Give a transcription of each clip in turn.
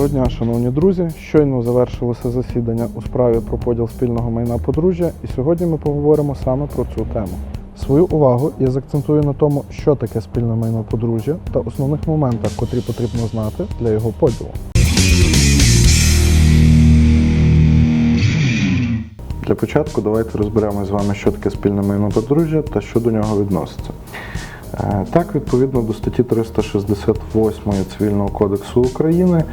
Доброго дня, шановні друзі. Щойно завершилося засідання у справі про поділ спільного майна подружжя, і сьогодні ми поговоримо саме про цю тему. Свою увагу я закцентую на тому, що таке спільне майно подружжя та основних моментах, котрі потрібно знати для його поділу. Для початку давайте розберемо з вами, що таке спільне майно подружжя та що до нього відноситься. Е, Так, відповідно до статті 368 Цивільного кодексу України,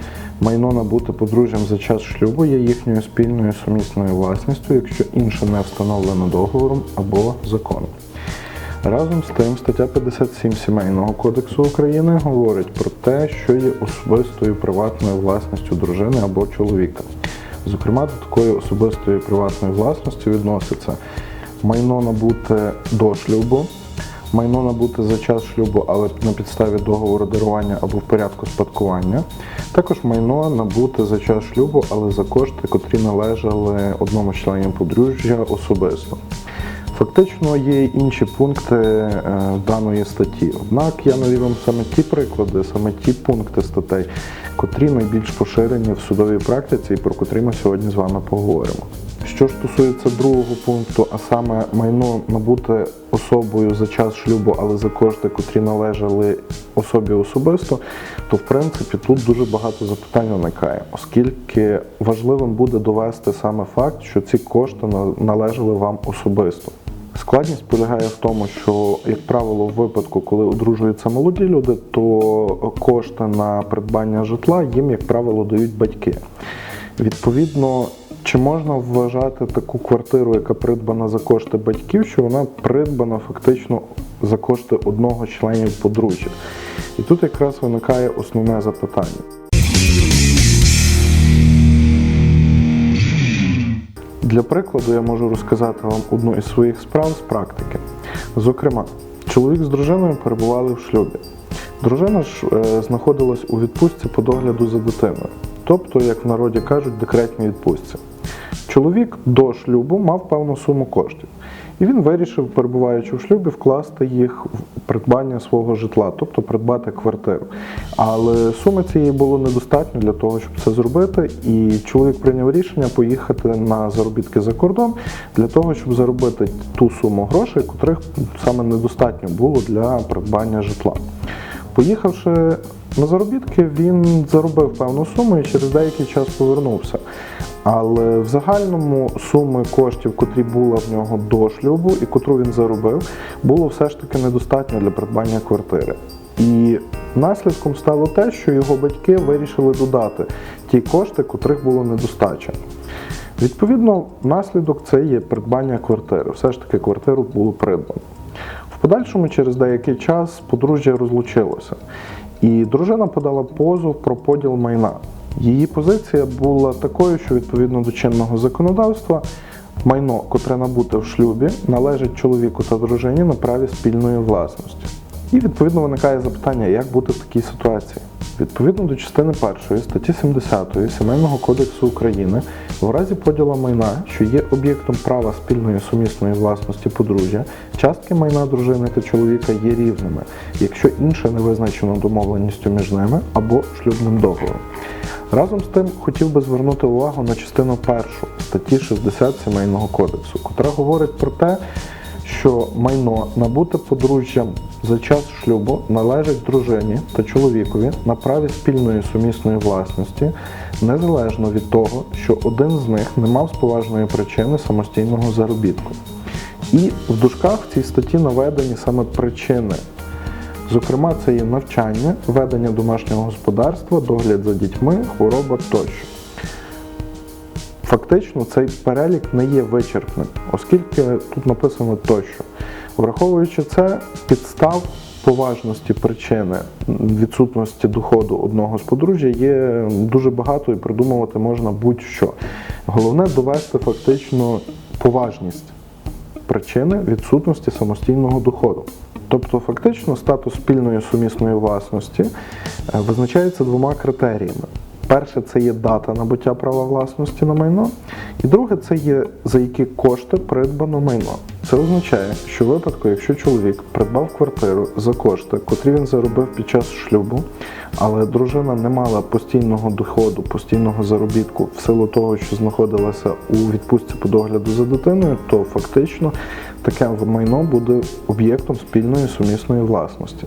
майно набуте подружжям за час шлюбу є їхньою спільною сумісною власністю, якщо інше не встановлено договором або законом. Разом з тим, стаття 57 Сімейного кодексу України говорить про те, що є особистою приватною власністю дружини або чоловіка. Зокрема, до такої особистої приватної власності відноситься майно набуте до шлюбу, майно набуте за час шлюбу, але на підставі договору дарування або в порядку спадкування. Також майно набуте за час шлюбу, але за кошти, котрі належали одному з членів подружжя особисто. Фактично є інші пункти е, даної статті. Однак я навів саме ті приклади, саме ті пункти статей, котрі найбільш поширені в судовій практиці і про котрі ми сьогодні з вами поговоримо. Що ж стосується другого пункту, а саме майно набуте особою за час шлюбу, але за кошти, котрі належали особі особисто, то в принципі тут дуже багато запитань виникає, оскільки важливим буде довести саме факт, що ці кошти належали вам особисто. Складність полягає в тому, що, як правило, в випадку, коли одружуються молоді люди, то кошти на придбання житла їм, як правило, дають батьки. Відповідно, чи можна вважати таку квартиру, яка придбана за кошти батьків, що вона придбана фактично за кошти одного членів подружжя? І тут якраз виникає основне запитання. Для прикладу я можу розказати вам одну із своїх справ з практики. Зокрема, чоловік з дружиною перебували в шлюбі. Дружина ж е, знаходилась у відпустці по догляду за дитиною, тобто, як в народі кажуть, декретній відпустці. Чоловік до шлюбу мав певну суму коштів, і він вирішив, перебуваючи в шлюбі, вкласти їх в придбання свого житла, тобто придбати квартиру. Але суми цієї було недостатньо для того, щоб це зробити, і чоловік прийняв рішення поїхати на заробітки за кордон для того, щоб заробити ту суму грошей, котрих саме недостатньо було для придбання житла. Поїхавши на заробітки, він заробив певну суму і через деякий час повернувся. Але в загальному суми коштів, котрі була в нього до шлюбу і котру він заробив, було все ж таки недостатньо для придбання квартири. І наслідком стало те, що його батьки вирішили додати ті кошти, котрих було недостача. Відповідно, наслідок це є придбання квартири. Все ж таки квартиру було придбано. В подальшому, через деякий час, подружжя розлучилося, і дружина подала позов про поділ майна. Її позиція була такою, що відповідно до чинного законодавства майно, котре набуте в шлюбі, належить чоловіку та дружині на праві спільної власності. І відповідно виникає запитання, як бути в такій ситуації. Відповідно до частини 1 статті 70 Сімейного кодексу України, в разі поділу майна, що є об'єктом права спільної сумісної власності подружжя, частки майна дружини та чоловіка є рівними, якщо інше не визначено домовленістю між ними або шлюбним договором. Разом з тим хотів би звернути увагу на частину першу статті 60 Сімейного кодексу, котра говорить про те, що майно набуте подружжям за час шлюбу належить дружині та чоловікові на праві спільної сумісної власності, незалежно від того, що один з них не мав з поважної причини самостійного заробітку. І в дужках в цій статті наведені саме причини. Зокрема, це є навчання, ведення домашнього господарства, догляд за дітьми, хвороба тощо. Фактично цей перелік не є вичерпним, оскільки тут написано тощо. Враховуючи це, підстав поважності причини відсутності доходу одного з подружжя є дуже багато і придумувати можна будь-що. Головне довести фактично поважність причини відсутності самостійного доходу. Тобто, фактично, статус спільної сумісної власності е, визначається двома критеріями. Перше це є дата набуття права власності на майно, і друге це є за які кошти придбано майно. Це означає, що в випадку, якщо чоловік придбав квартиру за кошти, котрі він заробив під час шлюбу, але дружина не мала постійного доходу, постійного заробітку в силу того, що знаходилася у відпустці по догляду за дитиною, то фактично таке майно буде об'єктом спільної сумісної власності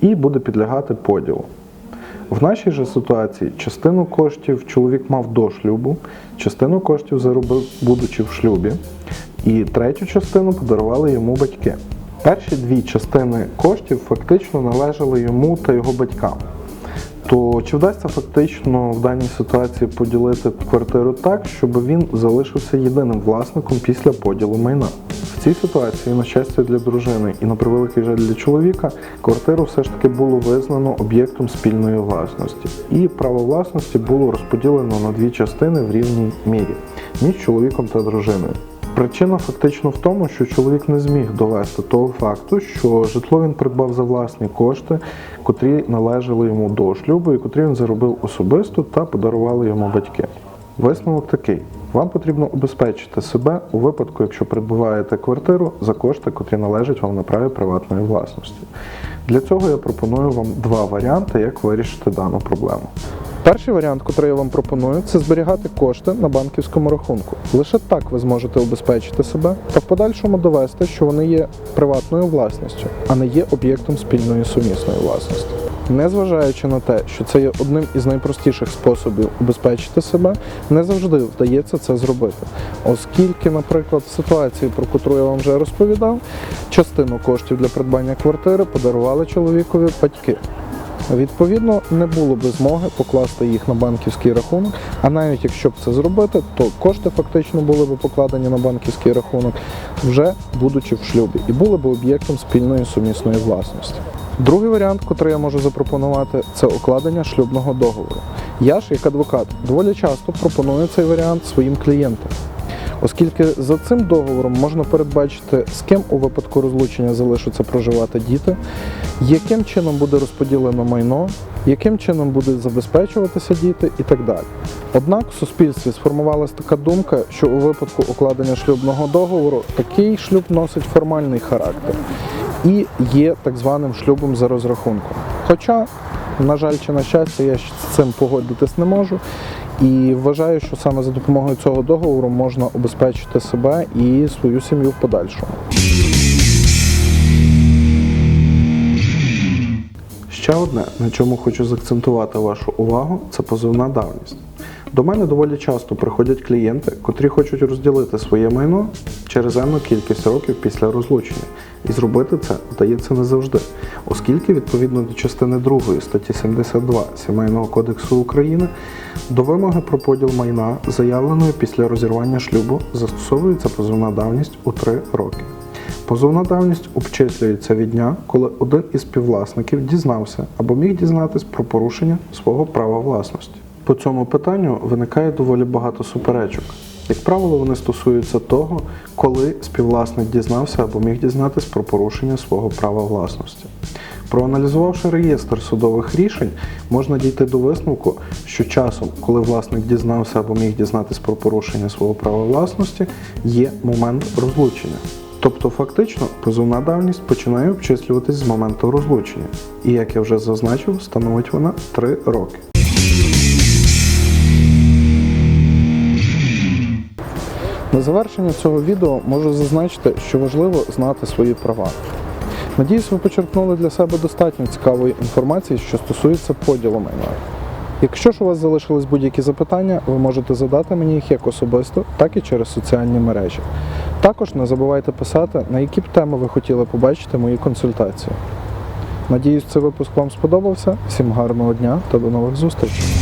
і буде підлягати поділу. В нашій же ситуації частину коштів чоловік мав до шлюбу, частину коштів заробив, будучи в шлюбі, і третю частину подарували йому батьки. Перші дві частини коштів фактично належали йому та його батькам. То чи вдасться фактично в даній ситуації поділити квартиру так, щоб він залишився єдиним власником після поділу майна? В цій ситуації, на щастя для дружини і на превеликий жаль для чоловіка, квартиру все ж таки було визнано об'єктом спільної власності, і право власності було розподілено на дві частини в рівній мірі між чоловіком та дружиною. Причина фактично в тому, що чоловік не зміг довести того факту, що житло він придбав за власні кошти, котрі належали йому до шлюбу і котрі він заробив особисто та подарували йому батьки. Висновок такий: вам потрібно убезпечити себе у випадку, якщо придбуваєте квартиру за кошти, котрі належать вам на праві приватної власності. Для цього я пропоную вам два варіанти, як вирішити дану проблему. Перший варіант, який я вам пропоную, це зберігати кошти на банківському рахунку. Лише так ви зможете убезпечити себе та в подальшому довести, що вони є приватною власністю, а не є об'єктом спільної сумісної власності. Незважаючи на те, що це є одним із найпростіших способів убезпечити себе, не завжди вдається це зробити. Оскільки, наприклад, в ситуації, про яку я вам вже розповідав, частину коштів для придбання квартири подарували чоловікові батьки. Відповідно, не було би змоги покласти їх на банківський рахунок, а навіть якщо б це зробити, то кошти фактично були б покладені на банківський рахунок, вже будучи в шлюбі, і були б об'єктом спільної сумісної власності. Другий варіант, який я можу запропонувати, це укладення шлюбного договору. Я ж, як адвокат, доволі часто пропоную цей варіант своїм клієнтам. Оскільки за цим договором можна передбачити, з ким у випадку розлучення залишаться проживати діти, яким чином буде розподілено майно, яким чином будуть забезпечуватися діти і так далі. Однак в суспільстві сформувалася така думка, що у випадку укладення шлюбного договору такий шлюб носить формальний характер і є так званим шлюбом за розрахунком. Хоча, на жаль чи на щастя, я з цим погодитись не можу. І вважаю, що саме за допомогою цього договору можна убезпечити себе і свою сім'ю в подальшому. Ще одне, на чому хочу заакцентувати вашу увагу, це позовна давність. До мене доволі часто приходять клієнти, котрі хочуть розділити своє майно через енну кількість років після розлучення. І зробити це вдається не завжди, оскільки відповідно до частини 2 статті 72 Сімейного кодексу України до вимоги про поділ майна, заявленої після розірвання шлюбу, застосовується позовна давність у 3 роки. Позовна давність обчислюється від дня, коли один із співвласників дізнався або міг дізнатись про порушення свого права власності. По цьому питанню виникає доволі багато суперечок. Як правило, вони стосуються того, коли співвласник дізнався або міг дізнатись про порушення свого права власності. Проаналізувавши реєстр судових рішень, можна дійти до висновку, що часом, коли власник дізнався або міг дізнатись про порушення свого права власності, є момент розлучення. Тобто, фактично, позовна давність починає обчислюватись з моменту розлучення. І як я вже зазначив, становить вона 3 роки. На завершення цього відео можу зазначити, що важливо знати свої права. Надіюсь, ви почерпнули для себе достатньо цікавої інформації, що стосується поділу майна. Якщо ж у вас залишились будь-які запитання, ви можете задати мені їх як особисто, так і через соціальні мережі. Також не забувайте писати, на які б теми ви хотіли побачити мої консультації. Надіюсь, цей випуск вам сподобався. Всім гарного дня та до нових зустрічей!